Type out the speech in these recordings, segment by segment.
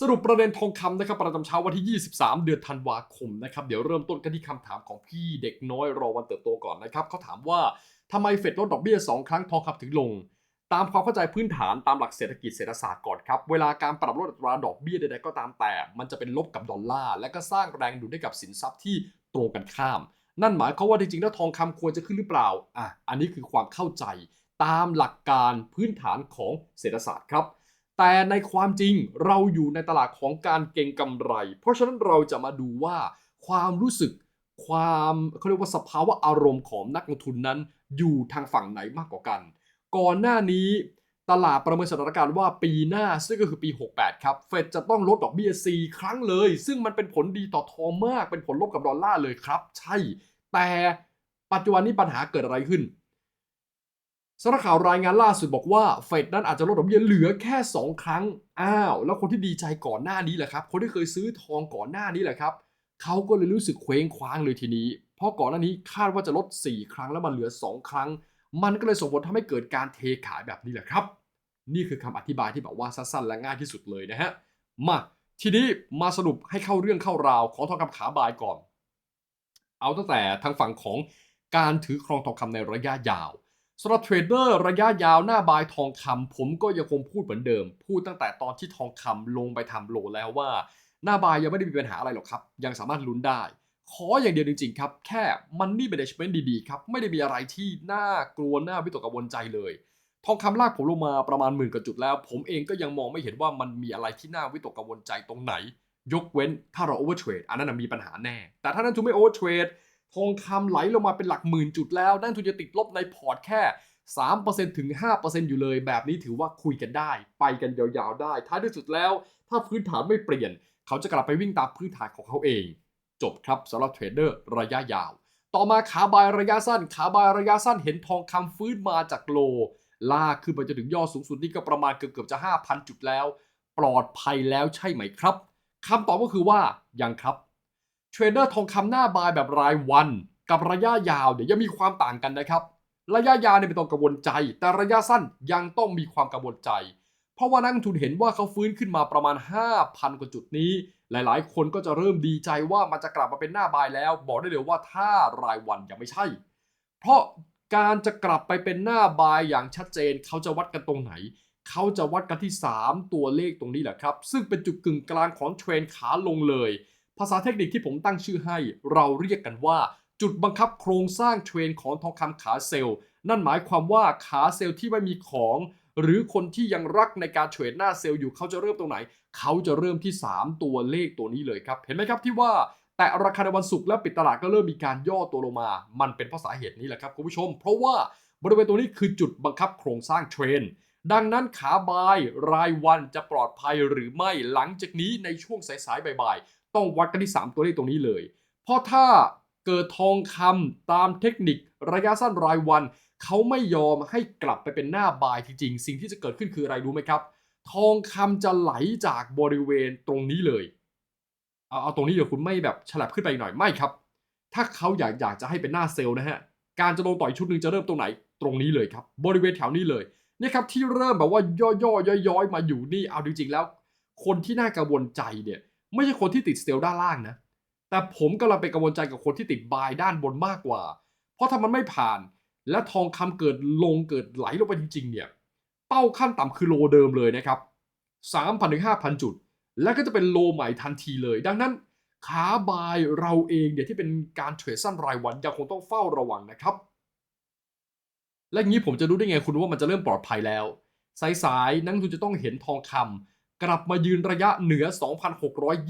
สรุปประเด็นทองคำนะครับประจำเช้าวันที่ 23 เดือนธันวาคมนะครับเดี๋ยวเริ่มต้นกันที่คำถามของพี่เด็กน้อยรอวันเติบโตก่อนนะครับเขาถามว่าทำไมเฟดลดดอกเบี้ย 2 ครั้งทองคำถึงลง ตามความเข้าใจพื้นฐานตามหลักเศรษฐกิจเศรษฐศาสตร์ก่อนครับ เวลาการปรับลดอัตราดอกเบี้ยใดๆก็ตามแต่ มันจะเป็นลบกับดอลลาร์และก็สร้างแรงดูดให้กับสินทรัพย์ที่ตรงกันข้าม นั่นหมายความว่าจริงๆแล้วทองคำควรจะขึ้นหรือเปล่าอะอันนี้คือความเข้าใจ ตามหลักการพื้นฐานของเศรษฐศาสตร์ครับ แต่ในความจริงเราอยู่ในตลาดของการเก็งกำไร เพราะฉะนั้นเราจะมาดูว่าความรู้สึกความเขาเรียกว่าสภาวะอารมณ์ของนักลงทุนนั้น อยู่ทางฝั่งไหนมากกว่ากัน ก่อนหน้านี้ตลาดประเมินสถานการณ์ว่าปีหน้าซึ่งก็คือปี 68 ครับ เฟดจะต้องลดดอกเบี้ย 4 ครั้งเลย ซึ่งมันเป็นผลดีต่อทองมาก เป็นผลลบกับดอลลาร์เลยครับ ใช่ แต่ปัจจุบันนี้ปัญหาเกิดอะไรขึ้น สำนักข่าวรายงานล่าสุดบอกว่าเฟดนั้นอาจจะลดดอกเบี้ยเหลือแค่ 2 ครั้ง อ้าว แล้วคนที่ดีใจก่อนหน้านี้แหละครับ คนที่เคยซื้อทองก่อนหน้านี้แหละครับ เขาก็เลยรู้สึกเคว้งคว้างเลยทีนี้ เพราะก่อนหน้านี้คาดว่าจะลด 4 ครั้งแล้วมันเหลือ 2 ครั้ง มันก็เลยส่งผลทำให้เกิดการเทขายแบบนี้แหละครับ นี่คือคำอธิบายที่แบบว่าสั้นๆและง่ายที่สุดเลยนะฮะ มา ทีนี้มาสรุปให้เข้าเรื่องเข้าราวของทองคำขาบายก่อน เอาตั้งแต่ทางฝั่งของการถือครองทองคำในระยะยาว สำหรับเทรดเดอร์ระยะยาวหน้าบายทองคำผมก็ยังคงพูดเหมือนเดิม พูดตั้งแต่ตอนที่ทองคำลงไปทำโลแล้วว่า หน้าบายยังไม่ได้มีปัญหาอะไรหรอกครับ ยังสามารถลุ้นได้ ขออย่างเดียวจริงๆครับ แค่ Money Management ดีๆครับ ไม่ได้มีอะไรที่น่ากลัวน่าวิตกกังวลใจเลย ทองคำลากผมลงมาประมาณหมื่นกว่าจุดแล้ว ผมเองก็ยังมองไม่เห็นว่ามันมีอะไรที่น่าวิตกกังวลใจตรงไหน ยกเว้นถ้าเราโอเวอร์เทรดอันนั้นมีปัญหาแน่ แต่ถ้านั้นทุไม่โอเวอร์เทรด ทองคำไหลลงมาเป็นหลักหมื่นจุดแล้วนั่นทุนจะติดลบในพอร์ตแค่ 3%ถึง 5%อยู่เลย แบบนี้ถือว่าคุยกันได้ ไปกันยาวๆได้ ท้ายที่สุดแล้ว ถ้าพื้นฐานไม่เปลี่ยน เขาจะกลับไปวิ่งตามพื้นฐานของเขาเอง จบครับสำหรับเทรดเดอร์ระยะยาว ต่อมาขาบายระยะสั้น ขาบายระยะสั้นเห็นทองคำฟื้นมาจากโล ลากขึ้นไปจนถึงยอดสูงสุดนี่ก็ประมาณเกือบๆจะ 5,000 จุดแล้ว ปลอดภัยแล้วใช่ไหมครับคำตอบก็คือว่ายังครับ เทรดเดอร์ทองคำหน้าบายแบบรายวัน กับระยะยาวเดี๋ยวยังมีความต่างกันนะครับ ระยะยาวเนี่ยไม่ต้องกังวลใจ แต่ระยะสั้นยังต้องมีความกังวลใจ เพราะว่านักทุนเห็นว่าเขาฟื้นขึ้นมาประมาณ 5,000 กว่าจุดนี้ หลายๆ คนก็จะเริ่มดีใจว่ามันจะกลับมาเป็นหน้าบายแล้ว บอกได้เลยว่าถ้ารายวันยังไม่ใช่ เพราะการจะกลับไปเป็นหน้าบายอย่างชัดเจน เขาจะวัดกันตรงไหน เขาจะวัดกันที่ 3 ตัวเลขตรงนี้แหละครับ ซึ่งเป็นจุดกึ่งกลางของเทรนขาลงเลย ภาษาเทคนิคที่ผมตั้งชื่อให้ เราเรียกกันว่า จุดบังคับโครงสร้างเทรนของทองคำขาเซลล์ นั่นหมายความว่าขาเซลล์ที่ไม่มีของ หรือคนที่ยังรักในการเทรดหน้าเซลล์อยู่เขาจะเริ่มตรงไหน เขาจะเริ่มที่ 3 ตัวเลขตัวนี้เลยครับ เห็นไหมครับที่ว่าแต่ราคาในวันศุกร์และปิดตลาดก็เริ่มมีการย่อตัวลงมา มันเป็นเพราะสาเหตุนี้แหละครับคุณผู้ชม เพราะว่าบริเวณตัวนี้คือจุดบังคับโครงสร้างเทรน ดังนั้นขาบายรายวันจะปลอดภัยหรือไม่หลังจากนี้ในช่วงสายๆบ่ายๆ ต้องวัดกันที่ 3 ตัวเลขตรงนี้เลย เพราะถ้าเกิดทองคำตามเทคนิคระยะสั้นรายวัน เขาไม่ยอมให้กลับไปเป็นหน้าบายจริงๆ สิ่งที่จะเกิดขึ้นคืออะไรรู้ไหมครับ ทองคำจะไหลจากบริเวณตรงนี้เลย เอาเอาตรงนี้เดี๋ยวคุณไม่แบบฉลับขึ้นไปหน่อยไม่ครับ ถ้าเขาอยากอยากจะให้เป็นหน้าเซลล์นะฮะการจะลงต่อยชุดหนึ่งจะเริ่มตรงไหนตรงนี้เลยครับ บริเวณแถวนี้เลย นี่ครับที่เริ่มแบบว่าย่อๆย้อยๆมาอยู่นี่เอาจริงๆแล้ว คนที่น่ากังวลใจเนี่ยไม่ใช่คนที่ติดเซลล์ด้านล่างนะแต่ผมกำลังเป็นกังวลใจกับคนที่ติดบายด้านบนมากกว่า เพราะถ้ามันไม่ผ่าน และทองคำเกิดลงเกิดไหลลงไปจริงๆเนี่ยเป้าขั้นต่ำคือโลเดิมเลยนะครับ3,000ถึง5,000 จุด แล้วก็จะเป็นโลใหม่ทันทีเลย ดังนั้นขาบายเราเองเนี่ยที่เป็นการเทรดสั้นรายวันยังคงต้องเฝ้าระวังนะครับ และอย่างนี้ผมจะรู้ได้ไงคุณว่ามันจะเริ่มปลอดภัยแล้ว สายๆ นักทุนจะต้องเห็นทองคำกลับมายืนระยะเหนือ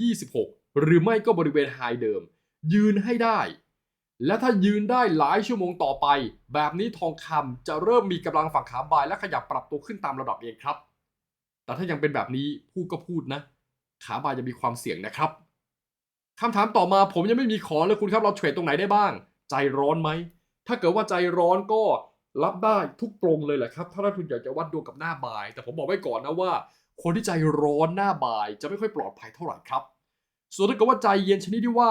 2,626 หรือไม่ก็บริเวณไฮเดิม ยืนให้ได้ และถ้ายืนได้หลายชั่วโมงต่อไป แบบนี้ทองคำจะเริ่มมีกำลังฝั่งขาบายและขยับปรับตัวขึ้นตามระดับเองครับ แต่ถ้ายังเป็นแบบนี้พูดก็พูดนะ ขาบายจะมีความเสี่ยงนะครับคำถามต่อมาผมยังไม่มีขอเลยคุณครับเราเทรดตรงไหนได้บ้าง ใจร้อนไหมถ้าเกิดว่าใจร้อนก็ รับได้ทุกตรงเลยแหละครับ ถ้านักทุนอยากจะวัดดวงกับหน้าบ่าย แต่ผมบอกไว้ก่อนนะว่า คนที่ใจร้อนหน้าบ่ายจะไม่ค่อยปลอดภัยเท่าไหร่ครับ ส่วนถ้าเกิดว่าใจเย็นชนิดที่ว่า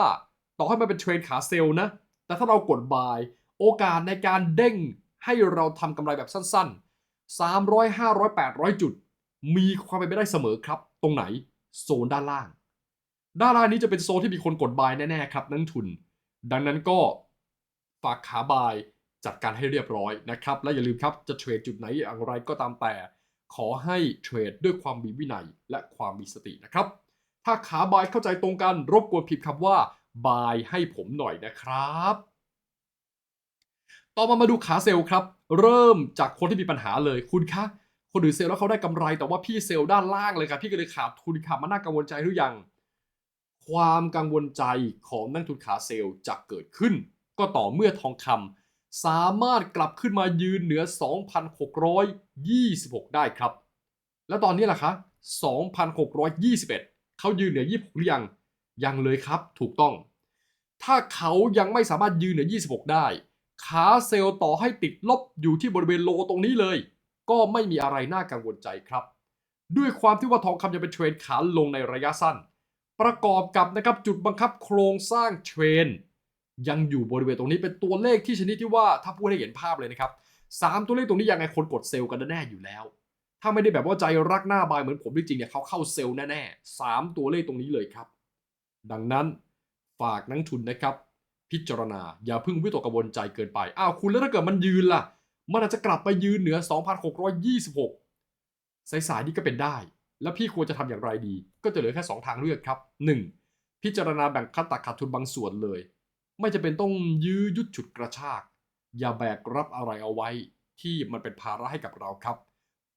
ต่อให้มันเป็นเทรนขาเซลล์นะ แต่ถ้าเรากดบ่าย โอกาสในการเด้งให้เราทำกำไรแบบสั้น ๆ 300 500 800 จุด มีความเป็นไปได้เสมอครับ ตรงไหนโซนด้านล่าง ด้านล่างนี้จะเป็นโซนที่มีคนกดบายแน่ๆครับนักทุน ดังนั้นก็ฝากขาบาย จัดการให้เรียบร้อยนะครับ และอย่าลืมครับจะเทรดจุดไหนอย่างไรก็ตามแต่ ขอให้เทรดด้วยความมีวินัยและความมีสตินะครับ ถ้าขาบายเข้าใจตรงกันรบกวนพิมพ์คำว่าบายให้ผมหน่อยนะครับ ต่อมามาดูขาเซลล์ครับ เริ่มจากคนที่มีปัญหาเลยคุณคะคนอื่นเซลล์แล้วเขาได้กำไรแต่ว่าพี่เซลล์ด้านล่างเลยครับพี่ก็เลยขาดทุนครับมันน่ากังวลใจหรือยัง ความกังวลใจของนักทุนขาเซลล์จะเกิดขึ้น ก็ต่อเมื่อทองคำ สามารถกลับขึ้นมายืนเหนือ 2,626 ได้ครับ แล้วตอนนี้ล่ะคะ 2,621 เขายืนเหนือ 26 หรือยัง ยังเลยครับ ถูกต้อง ถ้าเขายังไม่สามารถยืนเหนือ 26 ได้ ขาเซลล์ต่อให้ติดลบอยู่ที่บริเวณโลตรงนี้เลย ก็ไม่มีอะไรน่ากังวลใจครับ ด้วยความที่ว่าทองคำจะเป็นเทรนขาลงในระยะสั้น ประกอบกับนะครับจุดบังคับโครงสร้างเทรน ยังอยู่บริเวณตรงนี้เป็นตัวเลขที่ชนิดที่ว่าถ้าพูดให้เห็นภาพเลยนะครับสามตัวเลขตรงนี้ยังไงคนกดเซลล์กันแน่อยู่แล้ว ถ้าไม่ได้แบบว่าใจรักหน้าบายเหมือนผมจริงๆเนี่ยเขาเข้าเซลล์แน่ๆสามตัวเลขตรงนี้เลยครับ ดังนั้นฝากนักทุนนะครับ พิจารณาอย่าเพิ่งวิตกกังวลใจเกินไปอ้าวคุณแล้วถ้าเกิดมันยืนล่ะ มันอาจจะกลับไปยืนเหนือ 2,626 สายๆนี้ก็เป็นได้ แล้วพี่ควรจะทำอย่างไรดี ก็จะเหลือแค่ 2 ทางเลือกครับ 1. พิจารณาแบ่งคัดตัดขาดทุนบางส่วนเลย ไม่จะเป็นต้องยื้อยุดฉุดกระชาก อย่าแบกรับอะไรเอาไว้ ที่มันเป็นภาระให้กับเราครับ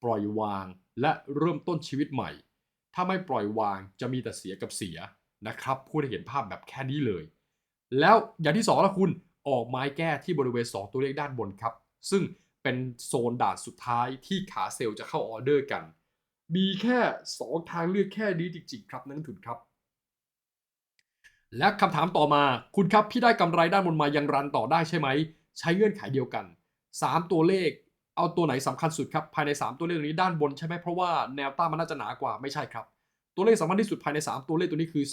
ปล่อยวางและเริ่มต้นชีวิตใหม่ ถ้าไม่ปล่อยวางจะมีแต่เสียกับเสียนะครับพูดให้เห็นภาพแบบแค่นี้เลย แล้วอย่างที่สองละคุณออกไม้แก้ที่บริเวณ 2 ตัวเลขด้านบนครับ ซึ่งเป็นโซนด่านสุดท้ายที่ขาเซลล์จะเข้าออเดอร์กัน มีแค่ 2 ทางเลือกแค่นี้จริงๆ ครับนักทุนครับ และคำถามต่อมาคุณครับพี่ได้กำไรด้านบนมายังรันต่อได้ใช่ไหม ใช้เงื่อนไขเดียวกัน 3 ตัวเลข เอาตัวไหนสำคัญสุดครับ ภายใน 3 ตัวเลขนี้ด้านบนใช่ไหมเพราะว่าแนวต้านมันน่าจะหนากว่าไม่ใช่ครับ ตัวเลขสำคัญที่สุดภายใน 3 ตัวเลขตัวนี้คือ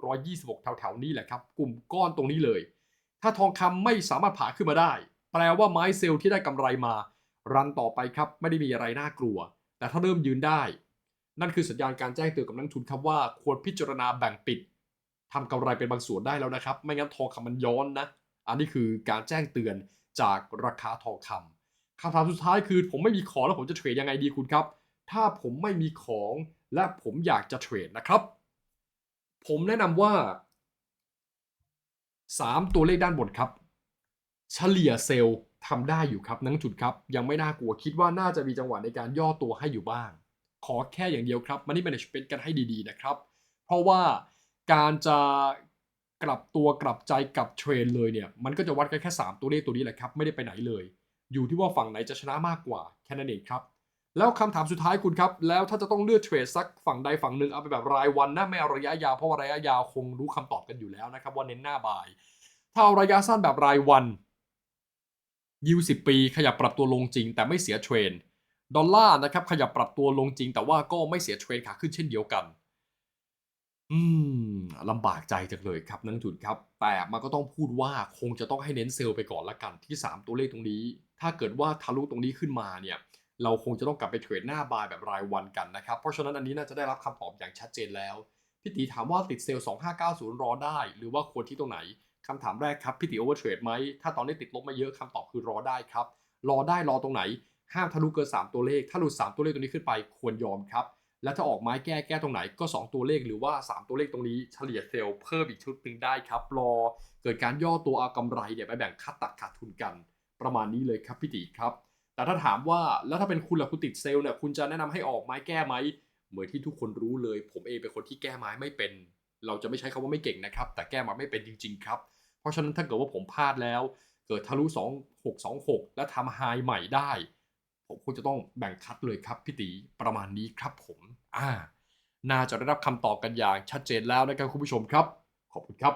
2,626 แถวๆนี้แหละครับ กลุ่มก้อนตรงนี้เลย ถ้าทองคำไม่สามารถผ่าขึ้นมาได้ แปลว่าไม้เซลล์ที่ได้กำไรมา รันต่อไปครับไม่ได้มีอะไรน่ากลัว แต่ถ้าเริ่มยืนได้ นั่นคือสัญญาณการแจ้งเตือนกับนักลงทุนครับว่าควรพิจารณาแบ่งปิด ทำกำไรเป็นบางส่วนได้แล้วนะครับ ไม่งั้นทองคำมันย้อนนะ อันนี้คือการแจ้งเตือนจากราคาทองคำคำถามสุดท้ายคือ ผมไม่มีของแล้วผมจะเทรดยังไงดีคุณครับ ถ้าผมไม่มีของและผมอยากจะเทรดนะครับ ผมแนะนำว่า 3 ตัวเลขด้านบนครับ เฉลี่ยเซลล์ทำได้อยู่ครับนังทุนครับ ยังไม่น่ากลัวคิดว่าน่าจะมีจังหวะในการย่อตัวให้อยู่บ้าง ขอแค่อย่างเดียวครับมันนี่ management กันให้ดีๆนะครับ เพราะว่า การจะกลับตัวกลับใจกับเทรนเลยเนี่ย มันก็จะวัดกันแค่ 3 ตัวเลขตัวนี้แหละครับ ไม่ได้ไปไหนเลย อยู่ที่ว่าฝั่งไหนจะชนะมากกว่าแค่นั้นเองครับ แล้วคำถามสุดท้ายคุณครับ แล้วถ้าจะต้องเลือกเทรดสักฝั่งใดฝั่งหนึ่งเอาไปแบบรายวันนะไม่เอาระยะยาวเพราะว่าระยะยาวคงรู้คำตอบกันอยู่แล้วนะครับว่าเน้นหน้าบาย ถ้าเอาระยะสั้นแบบรายวันยิวสิปี ขยับปรับตัวลงจริง แต่ไม่เสียเทรนดอลลาร์นะครับขยับปรับตัวลงจริง แต่ว่าก็ไม่เสียเทรนขาขึ้นเช่นเดียวกัน อืมลำบากใจจังเลยครับนักทุนครับ แต่มันก็ต้องพูดว่าคงจะต้องให้เน้นเซลล์ไปก่อนละกันที่ 3 ตัวเลขตรงนี้ ถ้าเกิดว่าทะลุตรงนี้ขึ้นมาเนี่ยเราคงจะต้องกลับไปเทรดหน้าบายแบบรายวันกันนะครับ เพราะฉะนั้นอันนี้น่าจะได้รับคำตอบอย่างชัดเจนแล้ว พี่ตีถามว่าติดเซลล์ 2590 รอได้ หรือว่าควรที่ตรงไหนคำถามแรกครับ พี่ตีโอเวอร์เทรดไหม ถ้าตอนนี้ติดลบม่เยอะคำตอบคือรอได้ครับ รอได้รอตรงไหน ห้ามทะลุเกิน 3 ตัวเลข ถ้าหลุด 3 ตัวเลขตัวนี้ขึ้นไปควรยอมครับ และถ้าออกไม้แก้แก้ตรงไหนก็ 2 ตัวเลขหรือว่า 3 ตัวเลขตรงนี้เฉลี่ยเซลล์เพิ่มอีกชุดหนึ่งได้ครับรอเกิดการย่อตัวเอากำไรเนี่ยไปแบ่งคัดตัดขาดทุนกัน ประมาณนี้เลยครับพี่ตีครับ แต่ถ้าถามว่าแล้วถ้าเป็นคุณล่ะคุณติดเซลล์เนี่ยคุณจะแนะนำให้ออกไม้แก้ไหมเหมือนที่ทุกคนรู้เลย ผมเองเป็นคนที่แก้ไม้ไม่เป็น เราจะไม่ใช้คำว่าไม่เก่งนะครับ แต่แก้มาไม่เป็นจริง ๆ ครับ เพราะฉะนั้นถ้าเกิดว่าผมพลาดแล้ว เกิดทะลุ 2 6 2 6 และทำไฮใหม่ได้ ผมควรจะต้องแบ่งคัดเลยครับพี่ตีประมาณนี้ครับผมอ่าน่าจะได้รับคำตอบกันอย่างชัดเจนแล้วนะครับคุณผู้ชมครับ ขอบคุณครับ